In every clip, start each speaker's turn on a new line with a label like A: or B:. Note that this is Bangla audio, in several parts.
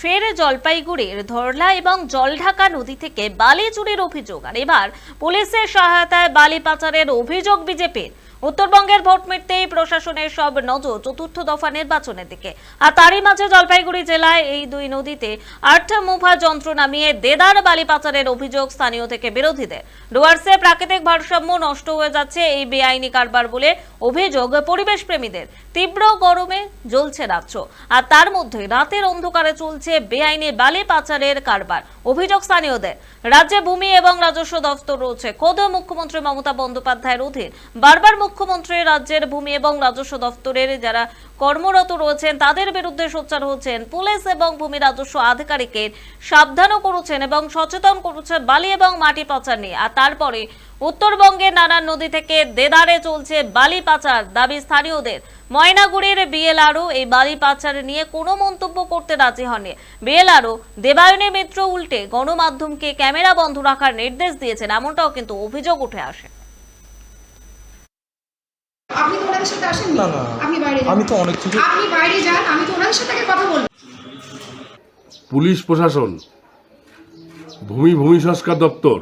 A: ফের জলপাইগুড়ির ধরলা এবং জলঢাকা নদী থেকে বালি চুরির অভিযোগ। আর এবার পুলিশের সহায়তায় বালি পাচারের অভিযোগ বিজেপির। উত্তরবঙ্গের ভোট মিটতেই প্রশাসনের সব নজর চতুর্থ দফা নির্বাচনের দিকে। আর তারই মাঝে জলপাইগুড়ি জেলায় এই দুই নদীতে আট মুভা যন্ত্র নামিয়ে দেদার বালি পাচারের অভিযোগ স্থানীয় থেকে বিরোধীদের। ডুয়ার্সে প্রাকৃতিক ভারসাম্য নষ্ট হয়ে যাচ্ছে এই বেআইনি কারবার বলে অভিযোগ পরিবেশ প্রেমীদের তীব্র গরমে জ্বলছে রাজ্য। আর তার মধ্যে রাতের অন্ধকারে চলছে বেআইনি বালি পাচারের কারবার। অভিযোগ স্থানীয়দের। রাজ্যে ভূমি এবং রাজস্ব দফতর রয়েছে। খোদ মুখ্যমন্ত্রী মমতা বন্দ্যোপাধ্যায়ের অধীন বারবার মুখ্যমন্ত্রী, রাজ্যের ভূমি এবং রাজস্ব দফতরের যারা কর্মরত রয়েছেন, তাদের বিরুদ্ধে সোচ্চার হচ্ছেন পুলিশ এবং ভূমি রাজস্ব আধিকারিকের। সাবধানও করেছেন এবং সচেতন করেছেন বালি এবং মাটি পাচার নিয়ে। আর তারপরে উত্তরবঙ্গের নানান নদী থেকে দেদারে চলছে বালি পাচার, দাবি স্থানীয়দের। ময়নাগুড়ির বিএলআরও এই বালি পাচার নিয়ে কোনো মন্তব্য করতে রাজি হননি। বিএলআরও দেবায়নী মিত্র উল্টে গণমাধ্যমকে ক্যামেরা বন্ধ রাখার নির্দেশ দিয়েছেন, এমনটাও কিন্তু অভিযোগ উঠে আসে।
B: ওনাদের সাথে আসেননি?
C: না, না।
B: আপনি বাইরে
C: আমি তো অনেক কিছু
B: আপনি বাইরে যান আমি তো ওনাদের সাথে কথা বলব।
D: পুলিশ প্রশাসন ভূমি ভূমি সংস্কার দপ্তর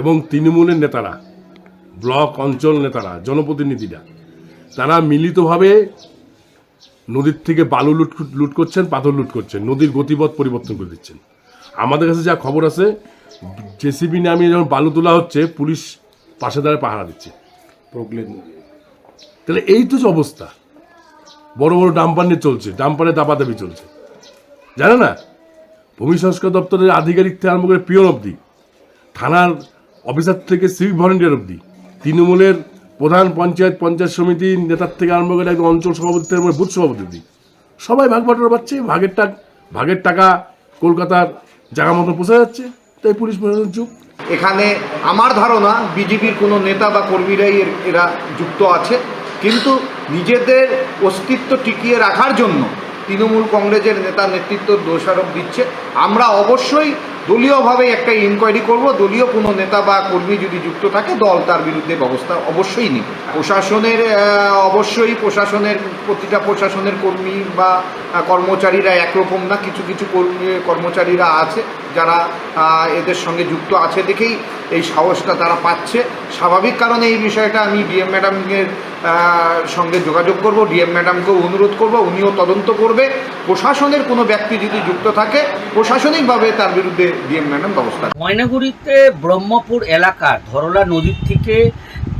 D: এবং তৃণমূলের নেতারা ব্লক অঞ্চল নেতারা জনপ্রতিনিধিরা তারা মিলিতভাবে নদীর থেকে বালু লুট লুট করছেন পাথর লুট করছেন নদীর গতিপথ পরিবর্তন করে দিচ্ছেন। আমাদের কাছে যা খবর আছে জেসিবি নামিয়ে যখন বালু তোলা হচ্ছে পুলিশ পাশে দাঁড়ায় পাহারা দিচ্ছে। প্রবলেম তাহলে এই তো যে অবস্থা। বড় বড় ডাম্পার নিয়ে চলছে, ডাম্পারে দাপাদাপি চলছে। জানে না? ভূমি সংস্কার দপ্তরের আধিকারিক থেকে আরম্ভ করে পিওন অবধি, থানার অফিসার থেকে সিভিক ভলেন্টিয়ার অবধি, তৃণমূলের প্রধান পঞ্চায়েত পঞ্চায়েত সমিতির নেতার থেকে আরম্ভ করে একদম অঞ্চল সভাপতি থেকে বুথ সভাপতি অবধি, সবাই ভাগ বাটোয়ারা পাচ্ছে ভাগের টাকা ভাগের টাকা কলকাতার জায়গা মতো পৌঁছে যাচ্ছে, তাই পুলিশ প্রশাসন চুপ।
E: এখানে আমার ধারণা, বিজেপির কোনো নেতা বা কর্মীরাই এরা যুক্ত আছে। কিন্তু নিজেদের অস্তিত্ব টিকিয়ে রাখার জন্য তৃণমূল কংগ্রেসের নেতা নেতৃত্ব দোষারোপ দিচ্ছে। আমরা অবশ্যই দলীয়ভাবে একটা ইনকোয়ারি করব। দলীয় কোনো নেতা বা কর্মী যদি যুক্ত থাকে, দল তার বিরুদ্ধে ব্যবস্থা অবশ্যই নেবে। প্রশাসনের অবশ্যই প্রশাসনের, প্রতিটা প্রশাসনের কর্মী বা কর্মচারীরা একরকম না। কিছু কিছু কর্মী, কর্মচারীরা আছে যারা এদের সঙ্গে যুক্ত আছে দেখেই এই সাহসটা তারা পাচ্ছে। স্বাভাবিক কারণে এই বিষয়টা আমি ডিএম ম্যাডামের সঙ্গে যোগাযোগ করব, ডিএম ম্যাডামকেও অনুরোধ করব, উনিও তদন্ত করবে প্রশাসনের কোনো ব্যক্তি যদি যুক্ত থাকে, প্রশাসনিকভাবে তার বিরুদ্ধে ডিএম ম্যাডাম ব্যবস্থা।
F: ময়নাগুড়িতে ব্রহ্মপুর এলাকা ধরলা নদীর থেকে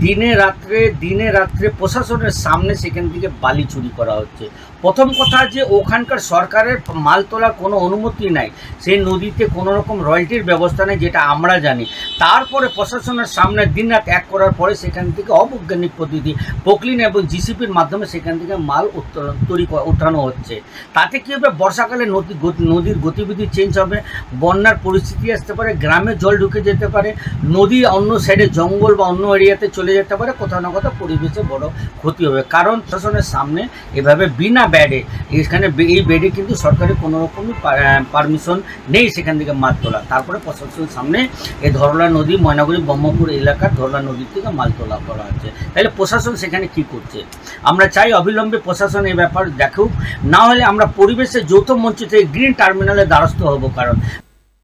F: দিনে রাত্রে দিনে রাত্রে প্রশাসনের সামনে সেখান থেকে বালি চুরি করা হচ্ছে। প্রথম কথা যে ওখানকার সরকারের মাল তোলার কোনো অনুমতি নাই। সেই নদীতে কোনো রকম রয়্যালটির ব্যবস্থা নেই, যেটা আমরা জানি। তারপরে প্রশাসনের সামনে দিন রাত এক করার পরে সেখান থেকে অবৈজ্ঞানিক পদ্ধতি পকলিন এবং জিসিপির মাধ্যমে সেখান থেকে মাল উত্তোলন, তৈরি ওঠানো হচ্ছে। তাতে কী হবে? বর্ষাকালে নদী নদীর গতিবিধি চেঞ্জ হবে। বন্যার পরিস্থিতি আসতে পারে, গ্রামে জল ঢুকে যেতে পারে। নদী অন্য সাইডে জঙ্গল বা অন্য এরিয়াতে চলে যেতে পারে, কোথাও না কোথাও পরিবেশে বড় ক্ষতি হবে। কারণ প্রশাসনের সামনে এভাবে বিনা ব্যাডে এখানে এই বেডে কিন্তু সরকারি কোনো রকমই পারমিশন নেই সেখান থেকে মাছ তোলা। তারপরে প্রশাসনের সামনে এই ধরলা নদী, ময়নাগুড়ি, ব্রহ্মপুর এলাকার ধরলা নদীর থেকে মাল তোলা করা হচ্ছে। তাহলে প্রশাসন সেখানে কি করছে? আমরা চাই অবিলম্বে প্রশাসন এই ব্যাপার দেখুক। না হলে আমরা পরিবেশে যৌথ মঞ্চ থেকে গ্রিন টার্মিনালের দ্বারস্থ হব কারণ